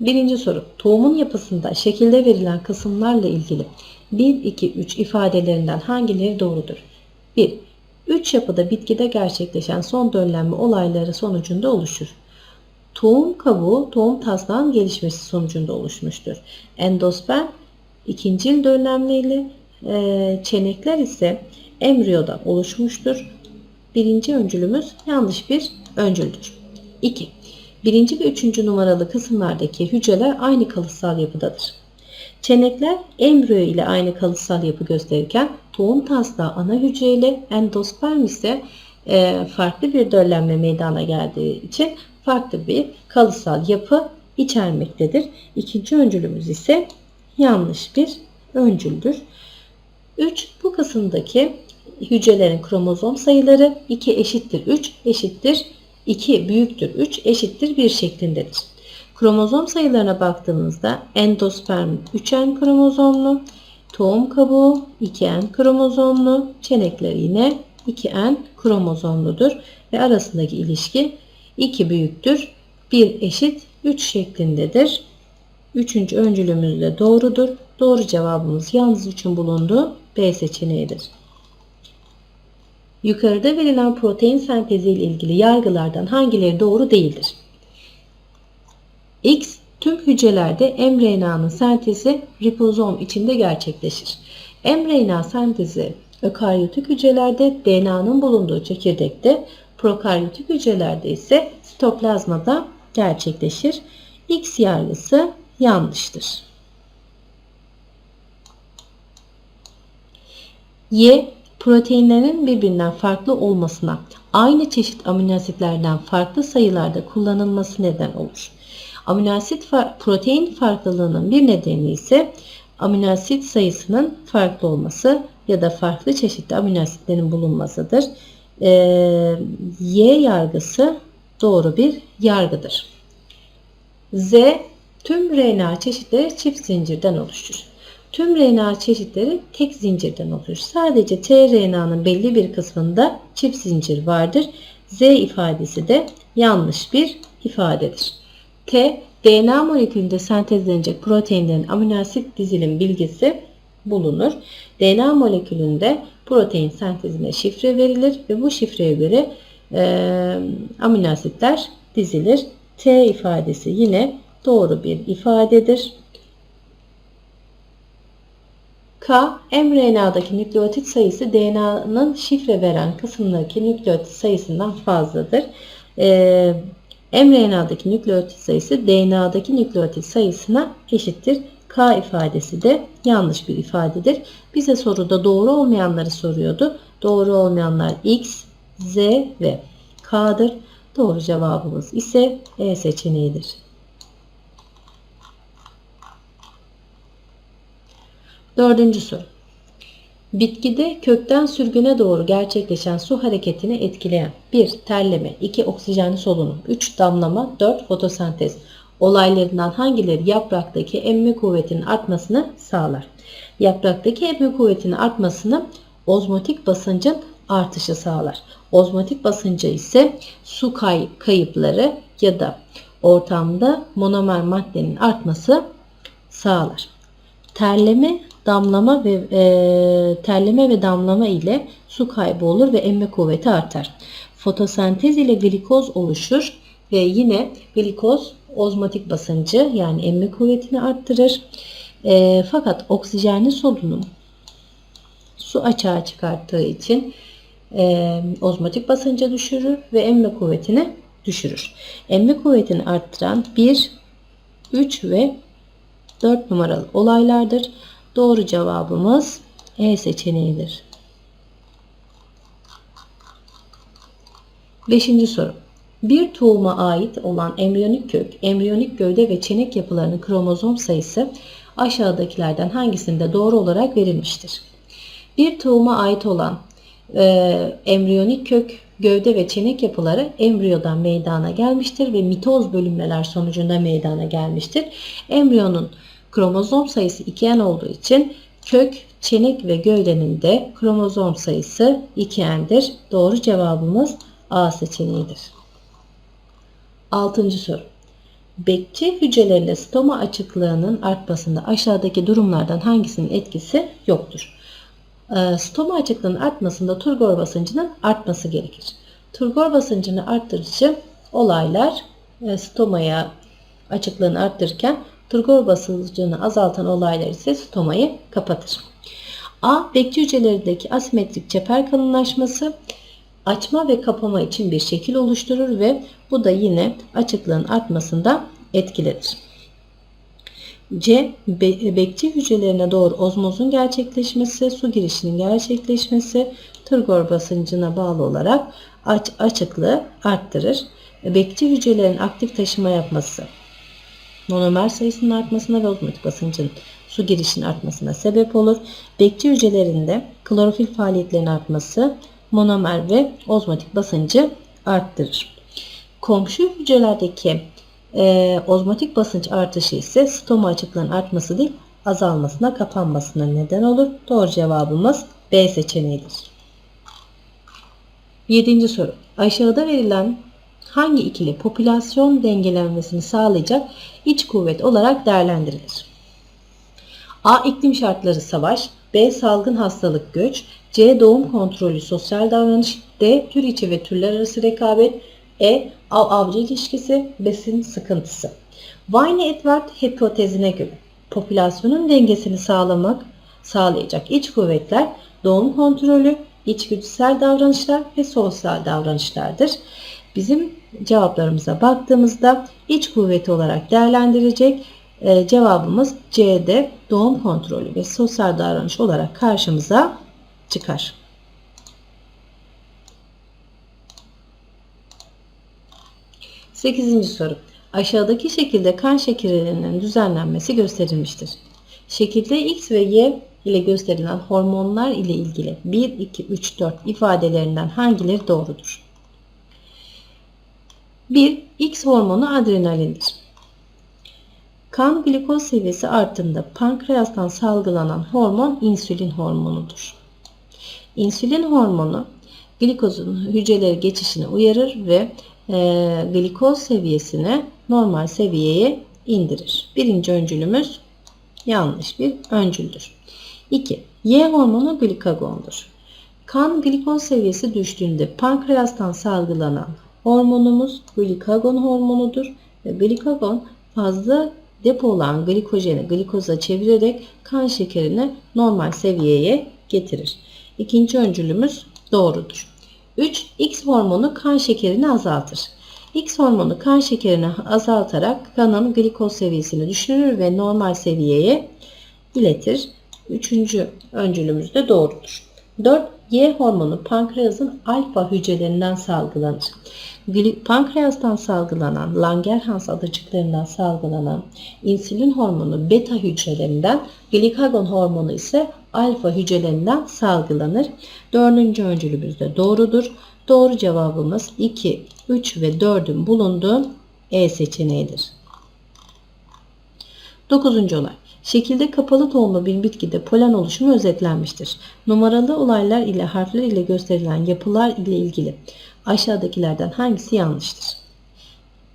Birinci soru. Tohumun yapısında şekilde verilen kısımlarla ilgili 1, 2, 3 ifadelerinden hangileri doğrudur? 1. Üç yapıda bitkide gerçekleşen son döllenme olayları sonucunda oluşur. Tohum kabuğu tohum taslağın gelişmesi sonucunda oluşmuştur. Endosperm ikincil döllenmeyle e, çenekler ise embriyoda oluşmuştur. Birinci öncülümüz yanlış bir öncüldür. 2. Birinci ve üçüncü numaralı kısımlardaki hücreler aynı kalıtsal yapıdadır. Çenekler embriyo ile aynı kalıtsal yapı gösterirken tohum taslağı ana hücre ile endosperm ise e, farklı bir döllenme meydana geldiği için farklı bir kalıtsal yapı içermektedir. İkinci öncülümüz ise yanlış bir öncüldür. 3. Bu kısımdaki hücrelerin kromozom sayıları 2 eşittir 3 eşittir 2 büyüktür 3 eşittir 1 şeklindedir. Kromozom sayılarına baktığımızda endosperm 3N kromozomlu, tohum kabuğu 2N kromozomlu, çenekler yine 2N kromozomludur ve arasındaki ilişki 2 büyüktür 1 eşit 3 şeklindedir. Üçüncü öncülümüz de doğrudur. Doğru cevabımız yalnız için bulunduğu B seçeneğidir. Yukarıda verilen protein sentezi ile ilgili yargılardan hangileri doğru değildir? X tüm hücrelerde mRNA'nın sentezi ribozom içinde gerçekleşir. mRNA sentezi ökaryotik hücrelerde DNA'nın bulunduğu çekirdekte, prokaryotik hücrelerde ise sitoplazmada gerçekleşir. X yargısı yanlıştır. Y proteinlerin birbirinden farklı olmasına aynı çeşit amino asitlerden farklı sayılarda kullanılması neden olur. Amino asit far protein farklılığının bir nedeni ise amino asit sayısının farklı olması ya da farklı çeşitli amino asitlerin bulunmasıdır. Ee, y yargısı doğru bir yargıdır. Z tüm RNA çeşitleri çift zincirden oluşur. Tüm RNA çeşitleri tek zincirden oluşur. Sadece tRNA'nın belli bir kısmında çift zincir vardır. Z ifadesi de yanlış bir ifadedir. T, DNA molekülünde sentezlenecek proteinlerin amino asit dizilim bilgisi bulunur. DNA molekülünde protein sentezine şifre verilir ve bu şifreye göre e, amino asitler dizilir. T ifadesi yine doğru bir ifadedir. K, mRNA'daki nükleotit sayısı DNA'nın şifre veren kısımdaki nükleotit sayısından fazladır. Ee, mRNA'daki nükleotit sayısı DNA'daki nükleotit sayısına eşittir. K ifadesi de yanlış bir ifadedir. Bize soruda doğru olmayanları soruyordu. Doğru olmayanlar X, Z ve K'dır. Doğru cevabımız ise E seçeneğidir. Dördüncü soru. Bitkide kökten sürgüne doğru gerçekleşen su hareketini etkileyen 1. Terleme 2. Oksijenli solunum 3. Damlama 4. Fotosentez olaylarından hangileri yapraktaki emme kuvvetinin artmasını sağlar? Yapraktaki emme kuvvetinin artmasını ozmotik basıncın artışı sağlar. Ozmotik basıncı ise su kay kayıpları ya da ortamda monomer maddenin artması sağlar. Terleme damlama ve e, terleme ve damlama ile su kaybı olur ve emme kuvveti artar. Fotosentez ile glikoz oluşur ve yine glikoz ozmotik basıncı yani emme kuvvetini arttırır. E, fakat oksijenli solunum su açığa çıkarttığı için e, ozmotik basıncı düşürür ve emme kuvvetini düşürür. Emme kuvvetini arttıran 1, 3 ve 4 numaralı olaylardır. Doğru cevabımız E seçeneğidir. Beşinci soru. Bir tohuma ait olan embriyonik kök, embriyonik gövde ve çenek yapılarının kromozom sayısı aşağıdakilerden hangisinde doğru olarak verilmiştir? Bir tohuma ait olan e, embriyonik kök, gövde ve çenek yapıları embriyodan meydana gelmiştir ve mitoz bölünmeler sonucunda meydana gelmiştir. Embriyonun kromozom sayısı 2n olduğu için kök, çenek ve gövdenin de kromozom sayısı 2n'dir. Doğru cevabımız A seçeneğidir. Altıncı soru. Bekçi hücrelerinde stoma açıklığının artmasında aşağıdaki durumlardan hangisinin etkisi yoktur? Ee, Stoma açıklığının artmasında turgor basıncının artması gerekir. Turgor basıncını arttırıcı olaylar e, stomaya açıklığını arttırırken turgor basıncını azaltan olaylar ise stomayı kapatır. A. Bekçi hücrelerindeki asimetrik çeper kalınlaşması açma ve kapama için bir şekil oluşturur ve bu da yine açıklığın artmasında etkilidir. C. Be bekçi hücrelerine doğru ozmozun gerçekleşmesi, su girişinin gerçekleşmesi turgor basıncına bağlı olarak aç açıklığı arttırır. Bekçi hücrelerin aktif taşıma yapması monomer sayısının artmasına ve ozmotik basıncın su girişinin artmasına sebep olur. Bekçi hücrelerinde klorofil faaliyetlerinin artması monomer ve ozmotik basıncı arttırır. Komşu hücrelerdeki e, ozmotik basınç artışı ise stoma açıklığının artması değil azalmasına kapanmasına neden olur. Doğru cevabımız B seçeneğidir. Yedinci soru. Aşağıda verilen hangi ikili popülasyon dengelenmesini sağlayacak iç kuvvet olarak değerlendirilir? A. iklim şartları savaş, B. Salgın hastalık göç, C. Doğum kontrolü sosyal davranış, D. Tür içi ve türler arası rekabet, E. Av-avcı ilişkisi, besin sıkıntısı. Wine-Edward hipotezine göre popülasyonun dengesini sağlamak sağlayacak iç kuvvetler doğum kontrolü, içgüdüsel davranışlar ve sosyal davranışlardır. Bizim cevaplarımıza baktığımızda iç kuvveti olarak değerlendirecek e, cevabımız C'de doğum kontrolü ve sosyal davranış olarak karşımıza çıkar. Sekizinci soru. Aşağıdaki şekilde kan şekerlerinin düzenlenmesi gösterilmiştir. Şekilde X ve Y ile gösterilen hormonlar ile ilgili 1, 2, 3, 4 ifadelerinden hangileri doğrudur? 1. X hormonu adrenalindir. Kan glikoz seviyesi arttığında pankreastan salgılanan hormon insülin hormonudur. İnsülin hormonu glikozun hücreleri geçişini uyarır ve e, glikoz seviyesini normal seviyeye indirir. Birinci öncülümüz yanlış bir öncüldür. 2. Y hormonu glikagondur. Kan glikoz seviyesi düştüğünde pankreastan salgılanan hormonumuz glikagon hormonudur. Ve glikagon fazla depo olan glikojeni glikoza çevirerek kan şekerini normal seviyeye getirir. İkinci öncülümüz doğrudur. 3. X hormonu kan şekerini azaltır. X hormonu kan şekerini azaltarak kanın glikoz seviyesini düşürür ve normal seviyeye iletir. Üçüncü öncülümüz de doğrudur. 4. Y hormonu pankreasın alfa hücrelerinden salgılanır. Pankreastan salgılanan, Langerhans adacıklarından salgılanan insülin hormonu beta hücrelerinden, glikagon hormonu ise alfa hücrelerinden salgılanır. Dördüncü öncülümüz de doğrudur. Doğru cevabımız 2, 3 ve 4'ün bulunduğu E seçeneğidir. Dokuzuncu olay. Şekilde kapalı tohumlu bir bitkide polen oluşumu özetlenmiştir. Numaralı olaylar ile harfler ile gösterilen yapılar ile ilgili aşağıdakilerden hangisi yanlıştır?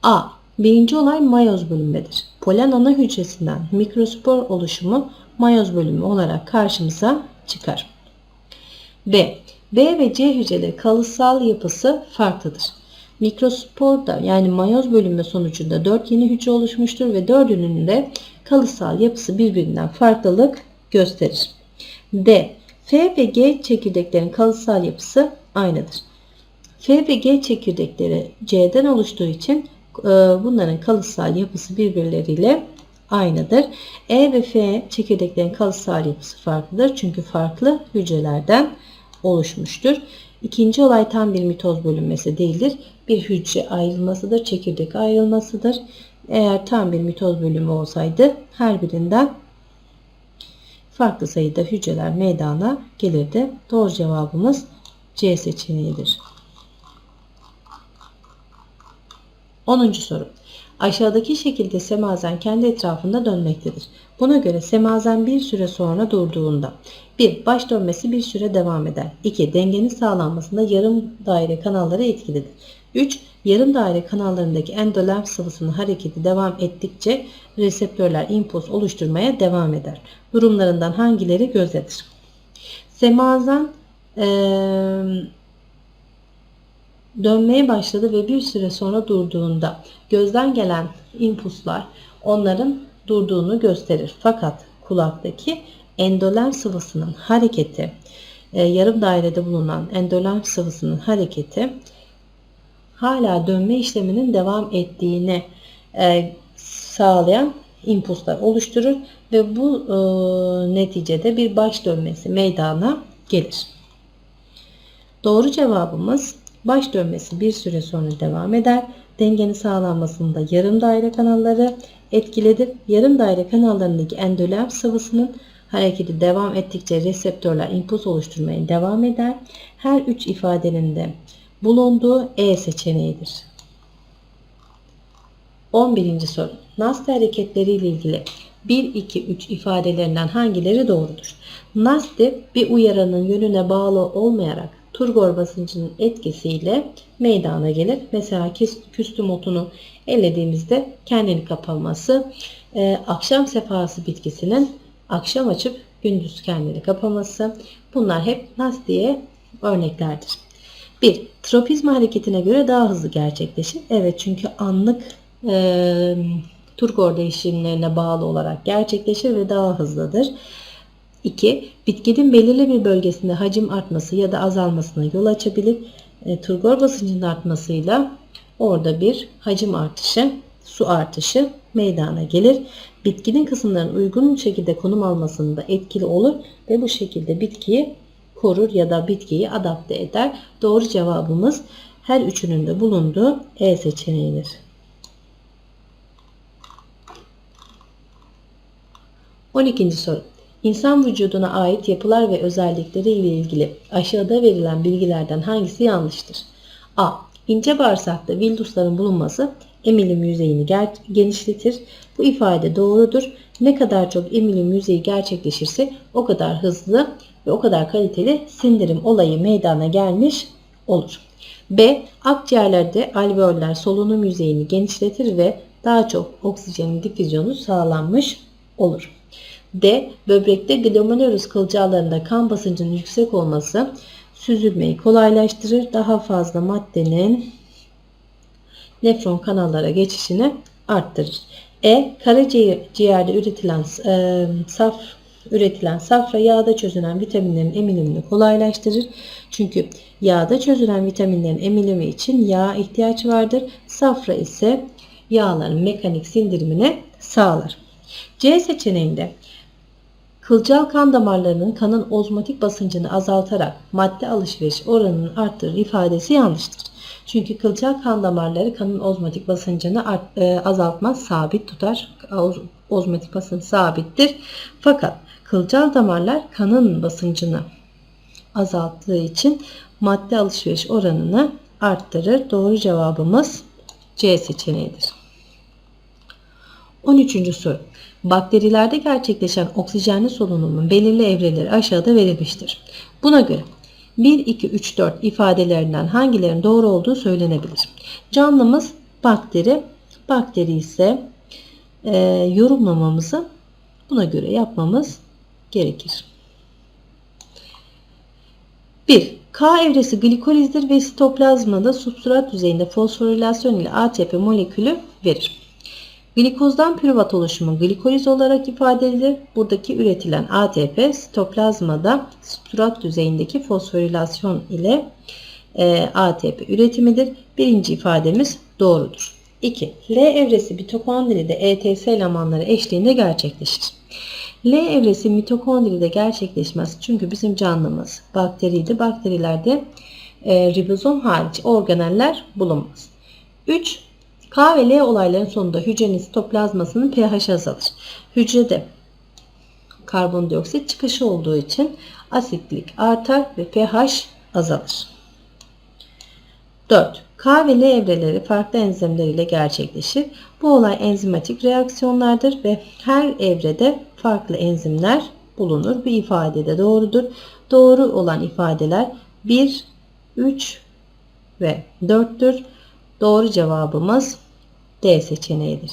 A. Birinci olay mayoz bölünmedir. Polen ana hücresinden mikrospor oluşumu mayoz bölümü olarak karşımıza çıkar. B. B ve C hücreleri kalıtsal yapısı farklıdır. Mikrosporda yani mayoz bölünme sonucunda 4 yeni hücre oluşmuştur ve dördünün de kalıtsal yapısı birbirinden farklılık gösterir. D. F ve G çekirdeklerin kalıtsal yapısı aynıdır. F ve G çekirdekleri C'den oluştuğu için e, bunların kalıtsal yapısı birbirleriyle aynıdır. E ve F çekirdeklerin kalıtsal yapısı farklıdır. Çünkü farklı hücrelerden oluşmuştur. İkinci olay tam bir mitoz bölünmesi değildir. Bir hücre ayrılmasıdır, çekirdek ayrılmasıdır. Eğer tam bir mitoz bölümü olsaydı her birinden farklı sayıda hücreler meydana gelirdi. Doğru cevabımız C seçeneğidir. 10. soru. Aşağıdaki şekilde semazen kendi etrafında dönmektedir. Buna göre semazen bir süre sonra durduğunda 1. Baş dönmesi bir süre devam eder. 2. Dengenin sağlanmasında yarım daire kanalları etkilidir. 3. Yarım daire kanallarındaki endolenf sıvısının hareketi devam ettikçe reseptörler impuls oluşturmaya devam eder. Durumlarından hangileri gözlenir? Semazen eee dönmeye başladı ve bir süre sonra durduğunda gözden gelen impulslar onların durduğunu gösterir. Fakat kulaktaki endolenf sıvısının hareketi, e, yarım dairede bulunan endolenf sıvısının hareketi hala dönme işleminin devam ettiğini e, sağlayan impulslar oluşturur ve bu e, neticede bir baş dönmesi meydana gelir. Doğru cevabımız baş dönmesi bir süre sonra devam eder. Dengenin sağlanmasında yarım daire kanalları etkilidir. Yarım daire kanallarındaki endolenf sıvısının hareketi devam ettikçe reseptörler impuls oluşturmaya devam eder. Her üç ifadenin de bulunduğu E seçeneğidir. 11. soru. Nasti hareketleriyle ilgili 1, 2, 3 ifadelerinden hangileri doğrudur? Nasti bir uyaranın yönüne bağlı olmayarak turgor basıncının etkisiyle meydana gelir. Mesela küstüm otunu ellediğimizde kendini kapaması, e, akşam sefası bitkisinin akşam açıp gündüz kendini kapaması bunlar hep Nasti'ye örneklerdir. 1. Tropizma hareketine göre daha hızlı gerçekleşir. Evet çünkü anlık e, turgor değişimlerine bağlı olarak gerçekleşir ve daha hızlıdır. 2. Bitkinin belirli bir bölgesinde hacim artması ya da azalmasına yol açabilir. E, turgor basıncının artmasıyla orada bir hacim artışı, su artışı meydana gelir. Bitkinin kısımların uygun şekilde konum almasında etkili olur ve bu şekilde bitkiyi korur ya da bitkiyi adapte eder. Doğru cevabımız her üçünün de bulunduğu E seçeneğidir. 12. soru. İnsan vücuduna ait yapılar ve özellikleri ile ilgili aşağıda verilen bilgilerden hangisi yanlıştır? A. İnce bağırsakta vildusların bulunması emilim yüzeyini genişletir. Bu ifade doğrudur. Ne kadar çok emilim yüzeyi gerçekleşirse o kadar hızlı ve o kadar kaliteli sindirim olayı meydana gelmiş olur. B. Akciğerlerde alveoller solunum yüzeyini genişletir ve daha çok oksijenin difüzyonu sağlanmış olur. D. Böbrekte glomerulus kılcallarında kan basıncının yüksek olması süzülmeyi kolaylaştırır. Daha fazla maddenin nefron kanallara geçişini arttırır. E. Karaciğerde üretilen e, saf üretilen safra yağda çözünen vitaminlerin emilimini kolaylaştırır. Çünkü yağda çözülen vitaminlerin emilimi için yağ ihtiyaç vardır. Safra ise yağların mekanik sindirimine sağlar. C seçeneğinde Kılcal kan damarlarının kanın ozmotik basıncını azaltarak madde alışveriş oranını arttırır ifadesi yanlıştır. Çünkü kılcal kan damarları kanın ozmotik basıncını art, e, azaltmaz, sabit tutar. Oz, ozmotik basınç sabittir. Fakat kılcal damarlar kanın basıncını azalttığı için madde alışveriş oranını arttırır. Doğru cevabımız C seçeneğidir. 13. soru. Bakterilerde gerçekleşen oksijenli solunumun belirli evreleri aşağıda verilmiştir. Buna göre 1, 2, 3, 4 ifadelerinden hangilerinin doğru olduğu söylenebilir. Canlımız bakteri, bakteri ise e, yorumlamamızı buna göre yapmamız gerekir. 1. K evresi glikolizdir ve sitoplazmada substrat düzeyinde fosforilasyon ile ATP molekülü verir. Glikozdan pürüvat oluşumu glikoliz olarak ifade edilir. Buradaki üretilen ATP sitoplazmada substrat düzeyindeki fosforilasyon ile e, ATP üretimidir. Birinci ifademiz doğrudur. 2. L evresi mitokondride ETS elemanları eşliğinde gerçekleşir. L evresi mitokondride gerçekleşmez. Çünkü bizim canlımız bakteriydi. Bakterilerde e, ribozom hariç organeller bulunmaz. 3. K ve L olayların sonunda hücrenin sitoplazmasının pH azalır. Hücrede karbondioksit çıkışı olduğu için asitlik artar ve pH azalır. 4. K ve L evreleri farklı enzimler ile gerçekleşir. Bu olay enzimatik reaksiyonlardır ve her evrede farklı enzimler bulunur. Bu ifade de doğrudur. Doğru olan ifadeler 1, 3 ve 4'tür. Doğru cevabımız D seçeneğidir.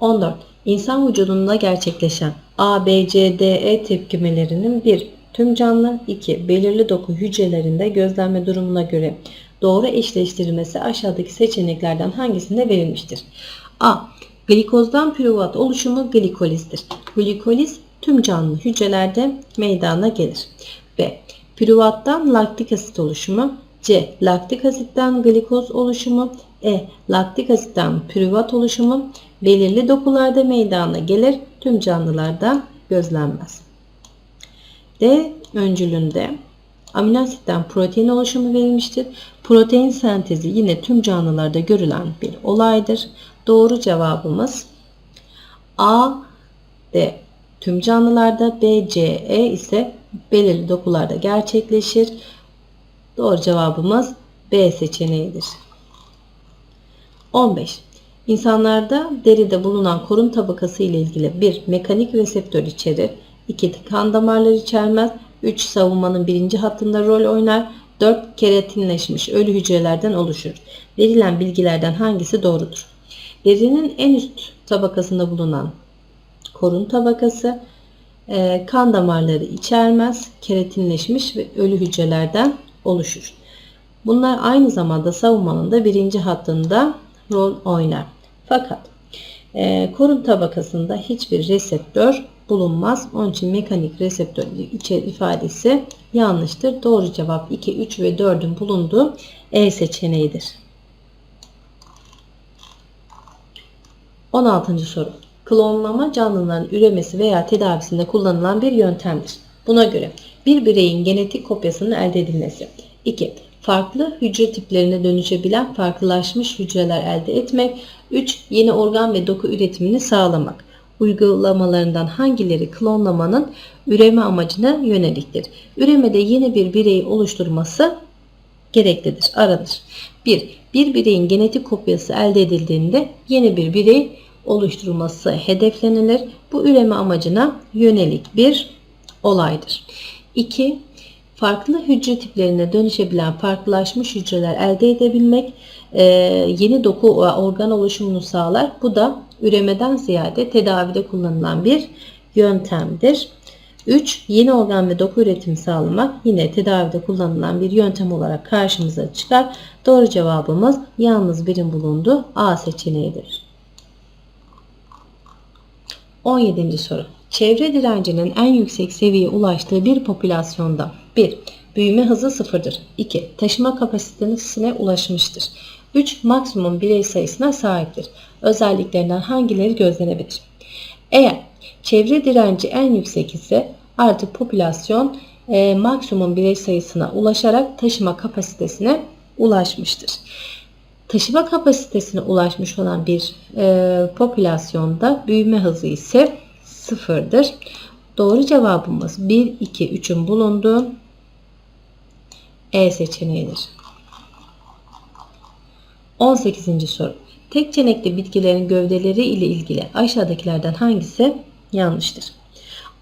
(14) İnsan vücudunda gerçekleşen A, B, C, D, E tepkimelerinin 1. Tüm canlı 2. Belirli doku hücrelerinde gözlenme durumuna göre doğru eşleştirilmesi aşağıdaki seçeneklerden hangisinde verilmiştir? A. Glikozdan pürüvat oluşumu glikolizdir. Glikoliz tüm canlı hücrelerde meydana gelir. B. Pürüvattan laktik asit oluşumu. C. Laktik asitten glikoz oluşumu. E. Laktik asitten pürüvat oluşumu belirli dokularda meydana gelir. Tüm canlılarda gözlenmez. D. Öncülünde amino asitten protein oluşumu verilmiştir. Protein sentezi yine tüm canlılarda görülen bir olaydır. Doğru cevabımız A, D. Tüm canlılarda B, C, E ise belirli dokularda gerçekleşir. Doğru cevabımız B seçeneğidir. 15. İnsanlarda deride bulunan korun tabakası ile ilgili bir mekanik reseptör içerir. 2. Kan damarları içermez. 3. Savunmanın birinci hattında rol oynar. 4. Keratinleşmiş ölü hücrelerden oluşur. Verilen bilgilerden hangisi doğrudur? Derinin en üst tabakasında bulunan korun tabakası e, kan damarları içermez, keratinleşmiş ve ölü hücrelerden oluşur. Bunlar aynı zamanda savunmanın da birinci hattında rol oynar. Fakat e, korun tabakasında hiçbir reseptör bulunmaz. Onun için mekanik reseptör ifadesi yanlıştır. Doğru cevap 2, 3 ve 4'ün bulunduğu E seçeneğidir. 16. soru. Klonlama canlıların üremesi veya tedavisinde kullanılan bir yöntemdir. Buna göre bir bireyin genetik kopyasının elde edilmesi. 2. Farklı hücre tiplerine dönüşebilen farklılaşmış hücreler elde etmek. 3. Yeni organ ve doku üretimini sağlamak. Uygulamalarından hangileri klonlamanın üreme amacına yöneliktir? Üremede yeni bir bireyi oluşturması gereklidir, aranır. 1. Bir bireyin genetik kopyası elde edildiğinde yeni bir birey oluşturulması hedeflenilir. Bu üreme amacına yönelik bir olaydır. 2. Farklı hücre tiplerine dönüşebilen farklılaşmış hücreler elde edebilmek e, yeni doku ve organ oluşumunu sağlar. Bu da üremeden ziyade tedavide kullanılan bir yöntemdir. 3. Yeni organ ve doku üretimi sağlamak yine tedavide kullanılan bir yöntem olarak karşımıza çıkar. Doğru cevabımız yalnız birim bulundu. A seçeneğidir. 17. soru. Çevre direncinin en yüksek seviyeye ulaştığı bir popülasyonda 1. Büyüme hızı sıfırdır. 2. Taşıma kapasitesine ulaşmıştır. 3. Maksimum birey sayısına sahiptir. Özelliklerinden hangileri gözlenebilir? Eğer çevre direnci en yüksek ise artık popülasyon e, maksimum birey sayısına ulaşarak taşıma kapasitesine ulaşmıştır. Taşıma kapasitesine ulaşmış olan bir e, popülasyonda büyüme hızı ise sıfırdır. Doğru cevabımız 1, 2, 3'ün bulunduğu E seçeneğidir. 18. soru. Tek çenekli bitkilerin gövdeleri ile ilgili aşağıdakilerden hangisi yanlıştır?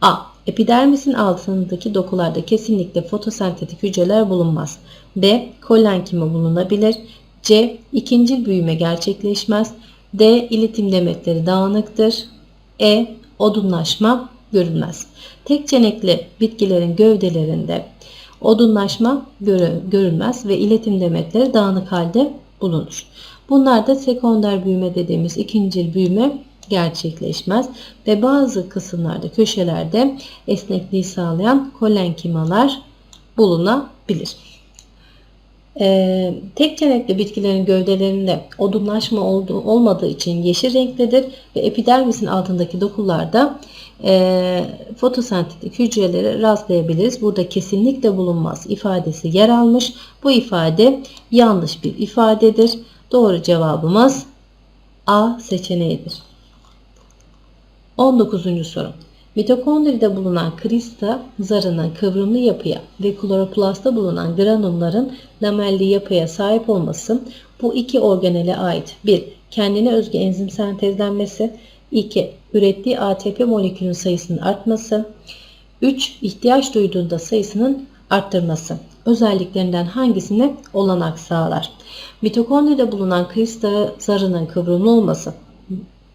A. Epidermisin altındaki dokularda kesinlikle fotosentetik hücreler bulunmaz. B. Kolenkimi bulunabilir. C. İkincil büyüme gerçekleşmez. D. İletim demetleri dağınıktır. E. Odunlaşma görülmez. Tek çenekli bitkilerin gövdelerinde odunlaşma görülmez ve iletim demetleri dağınık halde bulunur. Bunlarda sekonder büyüme dediğimiz ikincil büyüme gerçekleşmez ve bazı kısımlarda köşelerde esnekliği sağlayan kolenkimalar bulunabilir. Ee, tek çenekli bitkilerin gövdelerinde odunlaşma olduğu, olmadığı için yeşil renktedir ve epidermisin altındaki dokularda e, fotosentetik hücreleri rastlayabiliriz. Burada kesinlikle bulunmaz ifadesi yer almış. Bu ifade yanlış bir ifadedir. Doğru cevabımız A seçeneğidir. 19. soru. Mitokondride bulunan krista zarının kıvrımlı yapıya ve kloroplastta bulunan granulların lamelli yapıya sahip olması bu iki organele ait. 1. Kendine özgü enzim sentezlenmesi. 2. Ürettiği ATP molekülün sayısının artması. 3. ihtiyaç duyduğunda sayısının arttırması. Özelliklerinden hangisine olanak sağlar? Mitokondride bulunan kristal zarının kıvrımlı olması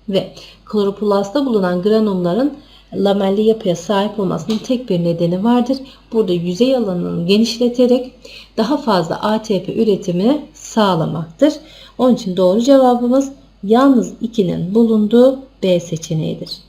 ve kloroplastta bulunan granulların lamelli yapıya sahip olmasının tek bir nedeni vardır. Burada yüzey alanını genişleterek daha fazla ATP üretimini sağlamaktır. Onun için doğru cevabımız yalnız 2'nin bulunduğu B seçeneğidir.